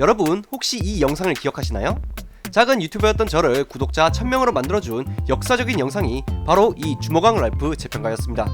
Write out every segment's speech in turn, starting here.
여러분 혹시 이 영상을 기억하시나요? 작은 유튜버였던 저를 구독자 1000명으로 만들어준 역사적인 영상이 바로 이 주먹왕 랄프 재평가였습니다.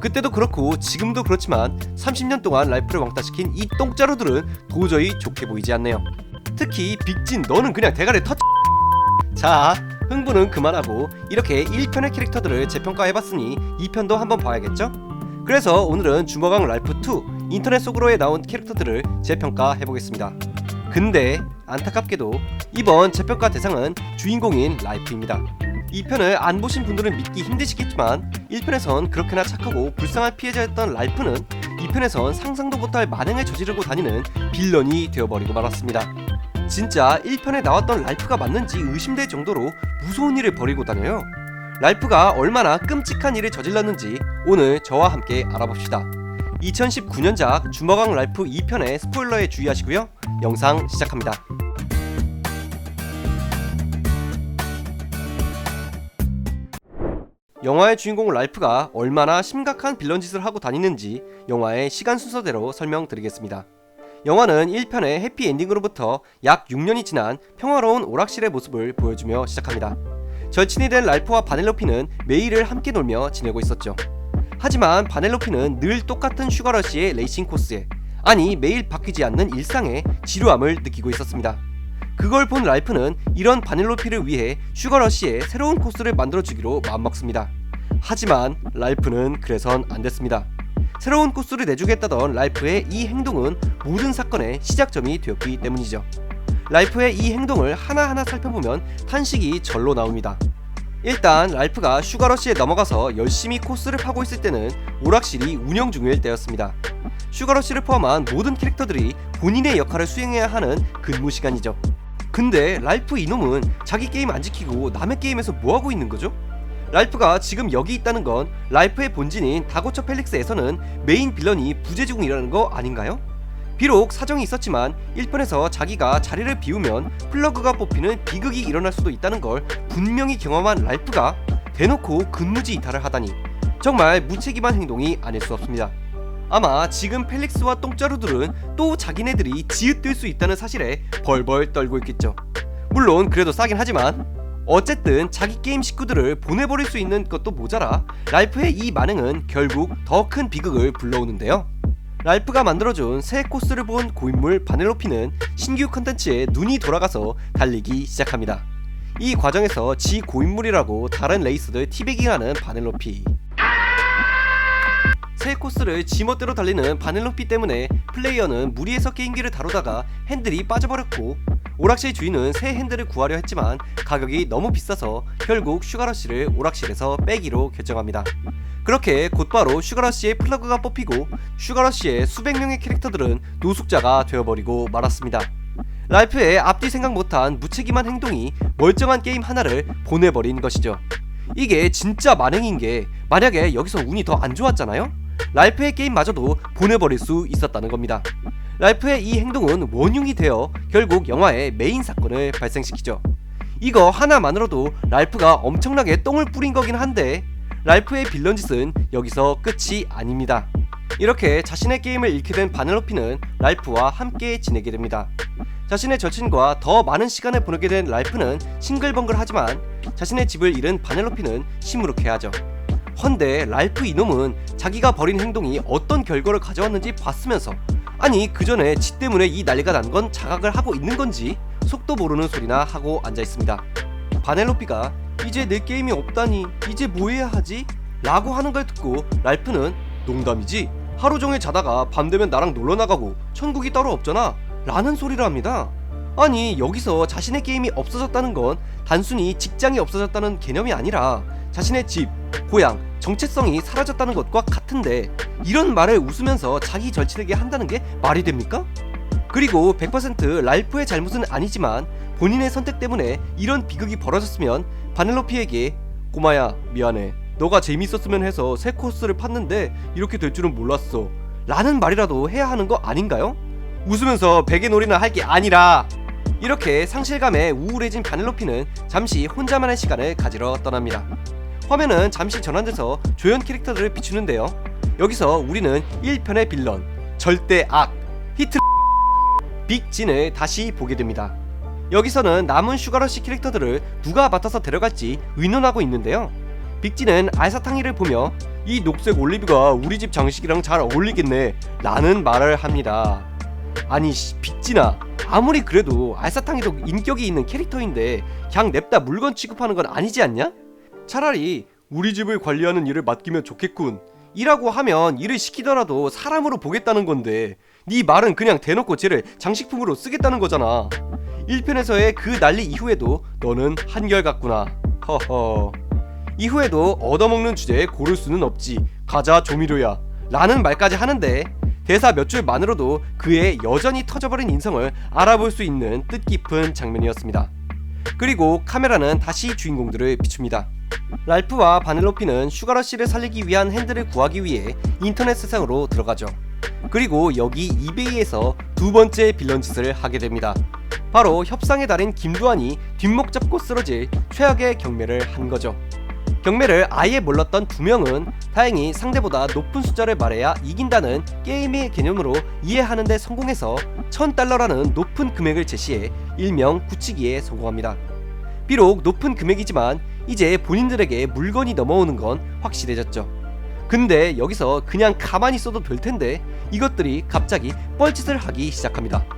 그때도 그렇고 지금도 그렇지만 30년 동안 랄프를 왕따시킨 이 똥자루들은 도저히 좋게 보이지 않네요. 특히 빅진 너는 그냥 대가리 터 자, 흥분은 그만하고 이렇게 1편의 캐릭터들을 재평가해봤으니 2편도 한번 봐야겠죠? 그래서 오늘은 주먹왕 랄프2 인터넷 속으로에 나온 캐릭터들을 재평가해보겠습니다. 근데 안타깝게도 이번 재평가 대상은 주인공인 라이프입니다. 2편을 안 보신 분들은 믿기 힘드시겠지만 1편에선 그렇게나 착하고 불쌍한 피해자였던 랄프는 2편에선 상상도 못할 만행을 저지르고 다니는 빌런이 되어버리고 말았습니다. 진짜 1편에 나왔던 랄프가 맞는지 의심될 정도로 무서운 일을 벌이고 다녀요. 랄프가 얼마나 끔찍한 일을 저질렀는지 오늘 저와 함께 알아봅시다. 2019년작 주먹왕 랄프 2편의 스포일러에 주의하시고요. 영상 시작합니다. 영화의 주인공 랄프가 얼마나 심각한 빌런 짓을 하고 다니는지 영화의 시간 순서대로 설명드리겠습니다. 영화는 1편의 해피엔딩으로부터 약 6년이 지난 평화로운 오락실의 모습을 보여주며 시작합니다. 절친이 된 랄프와 바넬로피는 매일을 함께 놀며 지내고 있었죠. 하지만 바넬로피는 늘 똑같은 슈가러시의 레이싱 코스에 아니 매일 바뀌지 않는 일상에 지루함을 느끼고 있었습니다. 그걸 본 랄프는 이런 바넬로피를 위해 슈가러시의 새로운 코스를 만들어주기로 마음먹습니다. 하지만 랄프는 그래선 안 됐습니다. 새로운 코스를 내주겠다던 랄프의 이 행동은 모든 사건의 시작점이 되었기 때문이죠. 랄프의 이 행동을 하나하나 살펴보면 탄식이 절로 나옵니다. 일단 랄프가 슈가러시에 넘어가서 열심히 코스를 파고 있을 때는 오락실이 운영 중일 때였습니다. 슈가러시를 포함한 모든 캐릭터들이 본인의 역할을 수행해야 하는 근무 시간이죠. 근데 랄프 이놈은 자기 게임 안 지키고 남의 게임에서 뭐하고 있는 거죠? 랄프가 지금 여기 있다는 건 랄프의 본진인 다고처 펠릭스에서는 메인 빌런이 부재 중이라는 거 아닌가요? 비록 사정이 있었지만 1편에서 자기가 자리를 비우면 플러그가 뽑히는 비극이 일어날 수도 있다는 걸 분명히 경험한 랄프가 대놓고 근무지 이탈을 하다니 정말 무책임한 행동이 아닐 수 없습니다. 아마 지금 펠릭스와 똥자루들은 또 자기네들이 지읒될 수 있다는 사실에 벌벌 떨고 있겠죠. 물론 그래도 싸긴 하지만 어쨌든 자기 게임 식구들을 보내버릴 수 있는 것도 모자라 랄프의 이 만행은 결국 더 큰 비극을 불러오는데요. 랄프가 만들어준 새 코스를 본 고인물 바넬로피는 신규 컨텐츠에 눈이 돌아가서 달리기 시작합니다. 이 과정에서 지 고인물이라고 다른 레이서들 티베깅하는 바넬로피 새 코스를 지멋대로 달리는 바넬로피 때문에 플레이어는 무리해서 게임기를 다루다가 핸들이 빠져버렸고 오락실 주인은 새 핸들을 구하려 했지만 가격이 너무 비싸서 결국 슈가러쉬를 오락실에서 빼기로 결정합니다. 그렇게 곧바로 슈가러쉬의 플러그가 뽑히고 슈가러쉬의 수백 명의 캐릭터들은 노숙자가 되어버리고 말았습니다. 랄프의 앞뒤 생각 못한 무책임한 행동이 멀쩡한 게임 하나를 보내버린 것이죠. 이게 진짜 만행인 게 만약에 여기서 운이 더 안 좋았잖아요? 랄프의 게임마저도 보내버릴 수 있었다는 겁니다. 랄프의 이 행동은 원흉이 되어 결국 영화의 메인 사건을 발생시키죠. 이거 하나만으로도 랄프가 엄청나게 똥을 뿌린 거긴 한데 랄프의 빌런 짓은 여기서 끝이 아닙니다. 이렇게 자신의 게임을 잃게 된 바넬로피는 랄프와 함께 지내게 됩니다. 자신의 절친과 더 많은 시간을 보내게 된 랄프는 싱글벙글하지만 자신의 집을 잃은 바넬로피는 시무룩해 하죠. 헌데 랄프 이놈은 자기가 벌인 행동이 어떤 결과를 가져왔는지 봤으면서 아니 그 전에 지 때문에 이 난리가 난 건 자각을 하고 있는 건지 속도 모르는 소리나 하고 앉아 있습니다. 바넬로피가 이제 내 게임이 없다니 이제 뭐 해야 하지? 라고 하는 걸 듣고 랄프는 농담이지 하루 종일 자다가 밤 되면 나랑 놀러 나가고 천국이 따로 없잖아 라는 소리를 합니다. 아니 여기서 자신의 게임이 없어졌다는 건 단순히 직장이 없어졌다는 개념이 아니라 자신의 집, 고향, 정체성이 사라졌다는 것과 같은데 이런 말을 웃으면서 자기 절친에게 한다는 게 말이 됩니까? 그리고 100% 랄프의 잘못은 아니지만 본인의 선택 때문에 이런 비극이 벌어졌으면 바넬로피에게 꼬마야 미안해 너가 재밌었으면 해서 새 코스를 팠는데 이렇게 될 줄은 몰랐어 라는 말이라도 해야 하는 거 아닌가요? 웃으면서 베개 놀이나 할 게 아니라 이렇게 상실감에 우울해진 바넬로피는 잠시 혼자만의 시간을 가지러 떠납니다. 화면은 잠시 전환돼서 조연 캐릭터들을 비추는데요. 여기서 우리는 1편의 빌런, 절대 악, 히트 빅진을 다시 보게 됩니다. 여기서는 남은 슈가러시 캐릭터들을 누가 맡아서 데려갈지 의논하고 있는데요. 빅진은 알사탕이를 보며 이 녹색 올리브가 우리 집 장식이랑 잘 어울리겠네 라는 말을 합니다. 아니 씨, 빅진아 아무리 그래도 알사탕이도 인격이 있는 캐릭터인데 그냥 냅다 물건 취급하는 건 아니지 않냐? 차라리 우리 집을 관리하는 일을 맡기면 좋겠군 이라고 하면 일을 시키더라도 사람으로 보겠다는 건데 네 말은 그냥 대놓고 쟤를 장식품으로 쓰겠다는 거잖아. 1편에서의 그 난리 이후에도 너는 한결같구나. 허허. 이후에도 얻어먹는 주제에 고를 수는 없지. 가자 조미료야. 라는 말까지 하는데 대사 몇 줄만으로도 그의 여전히 터져버린 인성을 알아볼 수 있는 뜻깊은 장면이었습니다 그리고 카메라는 다시 주인공들을 비춥니다. 랄프와 바넬로피는 슈가러씨를 살리기 위한 핸들을 구하기 위해 인터넷 세상으로 들어가죠. 그리고 여기 이베이에서 두 번째 빌런 짓을 하게 됩니다. 바로 협상의 달인 김두한이 뒷목 잡고 쓰러질 최악의 경매를 한 거죠 경매를 아예 몰랐던 두 명은 다행히 상대보다 높은 숫자를 말해야 이긴다는 게임의 개념으로 이해하는데 성공해서 1000달러라는 높은 금액을 제시해 일명 굳히기에 성공합니다. 비록 높은 금액이지만 이제 본인들에게 물건이 넘어오는 건 확실해졌죠. 근데 여기서 그냥 가만히 있어도 될 텐데 이것들이 갑자기 뻘짓을 하기 시작합니다.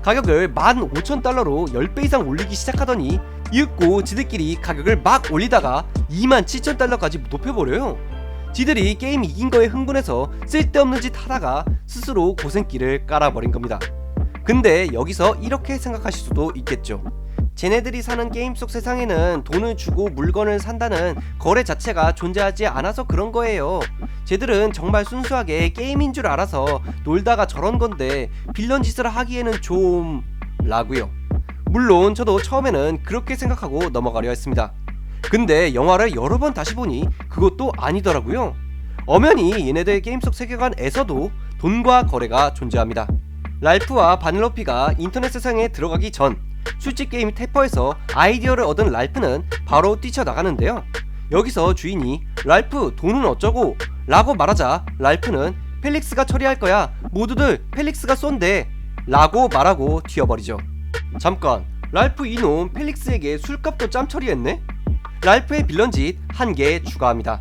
가격을 15,000달러로 10배 이상 올리기 시작하더니 이윽고 지들끼리 가격을 막 올리다가 27,000달러까지 높여버려요. 지들이 게임 이긴 거에 흥분해서 쓸데없는 짓 하다가 스스로 고생길을 깔아버린 겁니다. 근데 여기서 이렇게 생각하실 수도 있겠죠. 쟤네들이 사는 게임 속 세상에는 돈을 주고 물건을 산다는 거래 자체가 존재하지 않아서 그런 거예요. 쟤들은 정말 순수하게 게임인 줄 알아서 놀다가 저런 건데 빌런 짓을 하기에는 좀... 라고요. 물론 저도 처음에는 그렇게 생각하고 넘어가려 했습니다. 근데 영화를 여러 번 다시 보니 그것도 아니더라고요. 엄연히 얘네들 게임 속 세계관에서도 돈과 거래가 존재합니다. 랄프와 바닐로피가 인터넷 세상에 들어가기 전 술집 게임 태퍼에서 아이디어를 얻은 랄프는 바로 뛰쳐나가는데요. 여기서 주인이 랄프 돈은 어쩌고 라고 말하자 랄프는 펠릭스가 처리할 거야 모두들 펠릭스가 쏜대 라고 말하고 튀어버리죠. 잠깐 랄프 이놈 펠릭스에게 술값도 짬 처리했네? 랄프의 빌런 짓 한 개 추가합니다.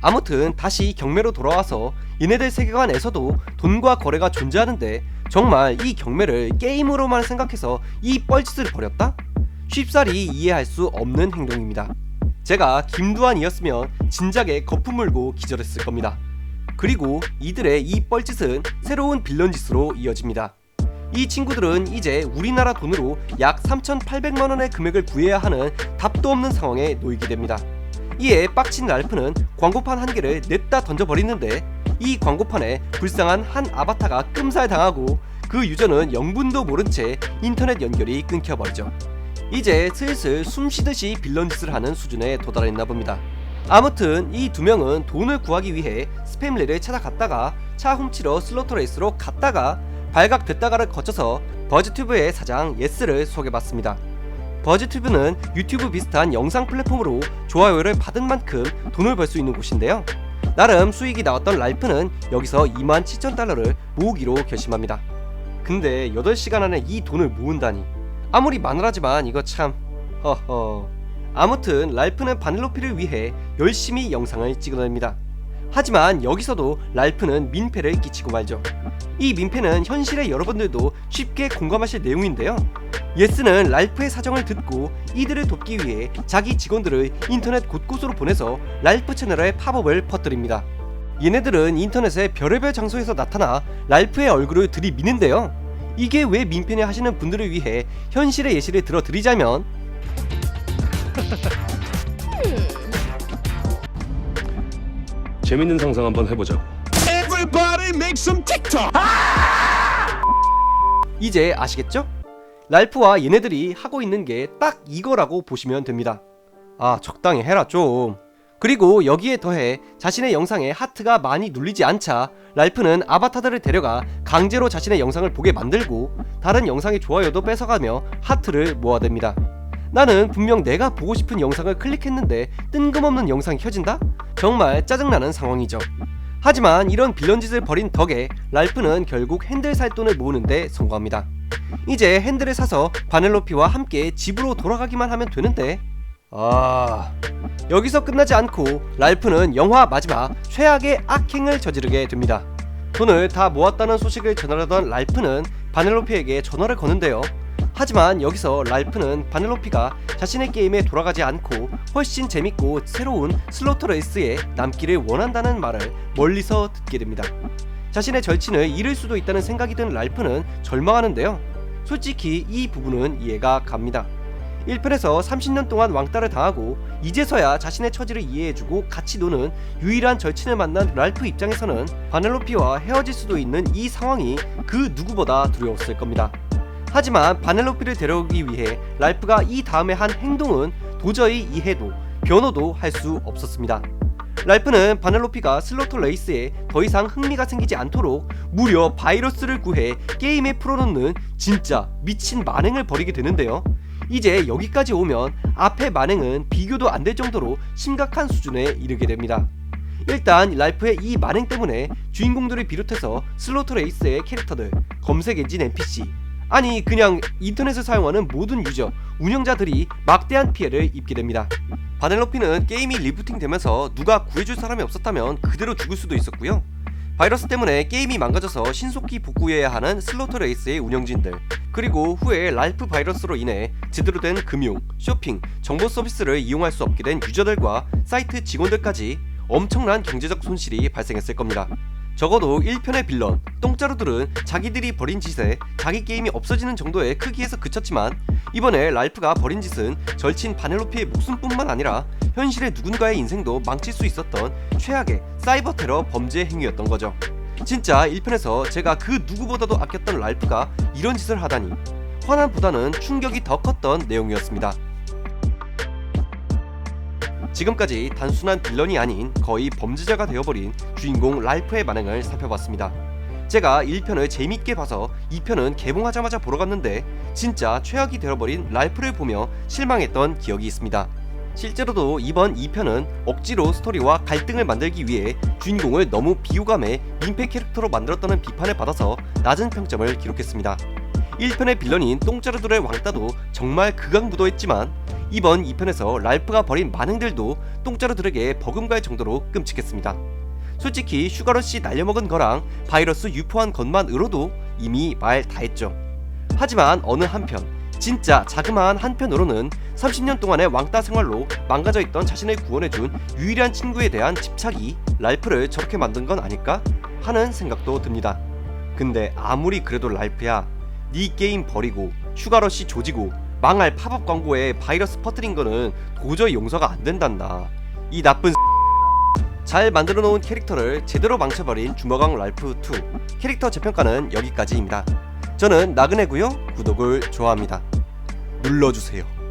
아무튼 다시 경매로 돌아와서 얘네들 세계관에서도 돈과 거래가 존재하는데 정말 이 경매를 게임으로만 생각해서 이 뻘짓을 벌였다? 쉽사리 이해할 수 없는 행동입니다. 제가 김두한이었으면 진작에 거품 물고 기절했을 겁니다. 그리고 이들의 이 뻘짓은 새로운 빌런 짓으로 이어집니다. 이 친구들은 이제 우리나라 돈으로 약 3,800만 원의 금액을 구해야 하는 답도 없는 상황에 놓이게 됩니다. 이에 빡친 랄프는 광고판 한 개를 냈다 던져버리는데 이 광고판에 불쌍한 한 아바타가 끔살당하고 그 유저는 영분도 모른 채 인터넷 연결이 끊겨버리죠. 이제 슬슬 숨 쉬듯이 빌런 짓을 하는 수준에 도달했나 봅니다. 아무튼 이 두 명은 돈을 구하기 위해 스팸리를 찾아갔다가 차 훔치러 슬로터레이스로 갔다가 발각됐다가를 거쳐서 버즈튜브의 사장 예스를 소개받습니다. 버즈튜브는 유튜브 비슷한 영상 플랫폼으로 좋아요를 받은 만큼 돈을 벌 수 있는 곳인데요. 나름 수익이 나왔던 랄프는 여기서 2만 7천 달러를 모으기로 결심합니다. 근데 8시간 안에 이 돈을 모은다니 아무리 마누라지만 이거 참 허허 아무튼 랄프는 바닐로피를 위해 열심히 영상을 찍어냅니다. 하지만 여기서도 랄프는 민폐를 끼치고 말죠. 이 민폐는 현실의 여러분들도 쉽게 공감하실 내용인데요. 예스는 랄프의 사정을 듣고 이들을 돕기 위해 자기 직원들을 인터넷 곳곳으로 보내서 랄프 채널에 팝업을 퍼뜨립니다. 얘네들은 인터넷의 별의별 장소에서 나타나 랄프의 얼굴을 들이미는데요. 이게 왜 민폐냐 하시는 분들을 위해 현실의 예시를 들어드리자면 재밌는 상상 한번 해보자고. Everybody make some TikTok. 이제 아시겠죠? 랄프와 얘네들이 하고 있는 게 딱 이거라고 보시면 됩니다. 아, 적당히 해라 좀. 그리고 여기에 더해 자신의 영상에 하트가 많이 눌리지 않자 랄프는 아바타들을 데려가 강제로 자신의 영상을 보게 만들고 다른 영상의 좋아요도 뺏어가며 하트를 모아댑니다. 나는 분명 내가 보고 싶은 영상을 클릭했는데 뜬금없는 영상이 켜진다? 정말 짜증나는 상황이죠. 하지만 이런 빌런 짓을 벌인 덕에 랄프는 결국 핸들 살 돈을 모으는데 성공합니다. 이제 핸들을 사서 바넬로피와 함께 집으로 돌아가기만 하면 되는데 아 여기서 끝나지 않고 랄프는 영화 마지막 최악의 악행을 저지르게 됩니다. 돈을 다 모았다는 소식을 전하려던 랄프는 바넬로피에게 전화를 거는데요. 하지만 여기서 랄프는 바넬로피가 자신의 게임에 돌아가지 않고 훨씬 재밌고 새로운 슬로터 레이스에 남기를 원한다는 말을 멀리서 듣게 됩니다. 자신의 절친을 잃을 수도 있다는 생각이 든 랄프는 절망하는데요. 솔직히 이 부분은 이해가 갑니다. 1편에서 30년 동안 왕따를 당하고 이제서야 자신의 처지를 이해해주고 같이 노는 유일한 절친을 만난 랄프 입장에서는 바넬로피와 헤어질 수도 있는 이 상황이 그 누구보다 두려웠을 겁니다. 하지만 바넬로피를 데려오기 위해 랄프가 이 다음에 한 행동은 도저히 이해도 변호도 할 수 없었습니다. 랄프는 바넬로피가 슬로터 레이스에 더 이상 흥미가 생기지 않도록 무려 바이러스를 구해 게임에 풀어놓는 진짜 미친 만행을 벌이게 되는데요. 이제 여기까지 오면 앞의 만행은 비교도 안 될 정도로 심각한 수준에 이르게 됩니다. 일단 랄프의 이 만행 때문에 주인공들을 비롯해서 슬로터 레이스의 캐릭터들, 검색 엔진 NPC, 아니 그냥 인터넷을 사용하는 모든 유저, 운영자들이 막대한 피해를 입게 됩니다. 바넬로피는 게임이 리부팅 되면서 누가 구해줄 사람이 없었다면 그대로 죽을 수도 있었고요. 바이러스 때문에 게임이 망가져서 신속히 복구해야 하는 슬로터 레이스의 운영진들 그리고 후에 랄프 바이러스로 인해 제대로 된 금융, 쇼핑, 정보 서비스를 이용할 수 없게 된 유저들과 사이트 직원들까지 엄청난 경제적 손실이 발생했을 겁니다. 적어도 1편의 빌런, 똥자루들은 자기들이 벌인 짓에 자기 게임이 없어지는 정도의 크기에서 그쳤지만 이번에 랄프가 벌인 짓은 절친 바넬로피의 목숨뿐만 아니라 현실의 누군가의 인생도 망칠 수 있었던 최악의 사이버 테러 범죄 행위였던 거죠. 진짜 1편에서 제가 그 누구보다도 아꼈던 랄프가 이런 짓을 하다니 화난보다는 충격이 더 컸던 내용이었습니다. 지금까지 단순한 빌런이 아닌 거의 범죄자가 되어버린 주인공 랄프의 만행을 살펴봤습니다. 제가 1편을 재밌게 봐서 2편은 개봉하자마자 보러 갔는데 진짜 최악이 되어버린 랄프를 보며 실망했던 기억이 있습니다. 실제로도 이번 2편은 억지로 스토리와 갈등을 만들기 위해 주인공을 너무 비호감의 민폐 캐릭터로 만들었다는 비판을 받아서 낮은 평점을 기록했습니다. 1편의 빌런인 똥자루들의 왕따도 정말 극악무도했지만 이번 2편에서 랄프가 벌인 만행들도 똥자루들에게 버금갈 정도로 끔찍했습니다. 솔직히 슈가러씨 날려먹은 거랑 바이러스 유포한 것만으로도 이미 말 다 했죠. 하지만 어느 한편 진짜 자그마한 한편으로는 30년 동안의 왕따 생활로 망가져 있던 자신을 구원해준 유일한 친구에 대한 집착이 랄프를 저렇게 만든 건 아닐까 하는 생각도 듭니다. 근데 아무리 그래도 랄프야, 네 게임 버리고 슈가러시 조지고 망할 팝업 광고에 바이러스 퍼뜨린 거는 도저히 용서가 안 된단다. 이 나쁜 잘 만들어 놓은 캐릭터를 제대로 망쳐버린 주먹왕 랄프 2 캐릭터 재평가는 여기까지입니다. 저는 나그네고요 구독을 좋아합니다. 눌러주세요.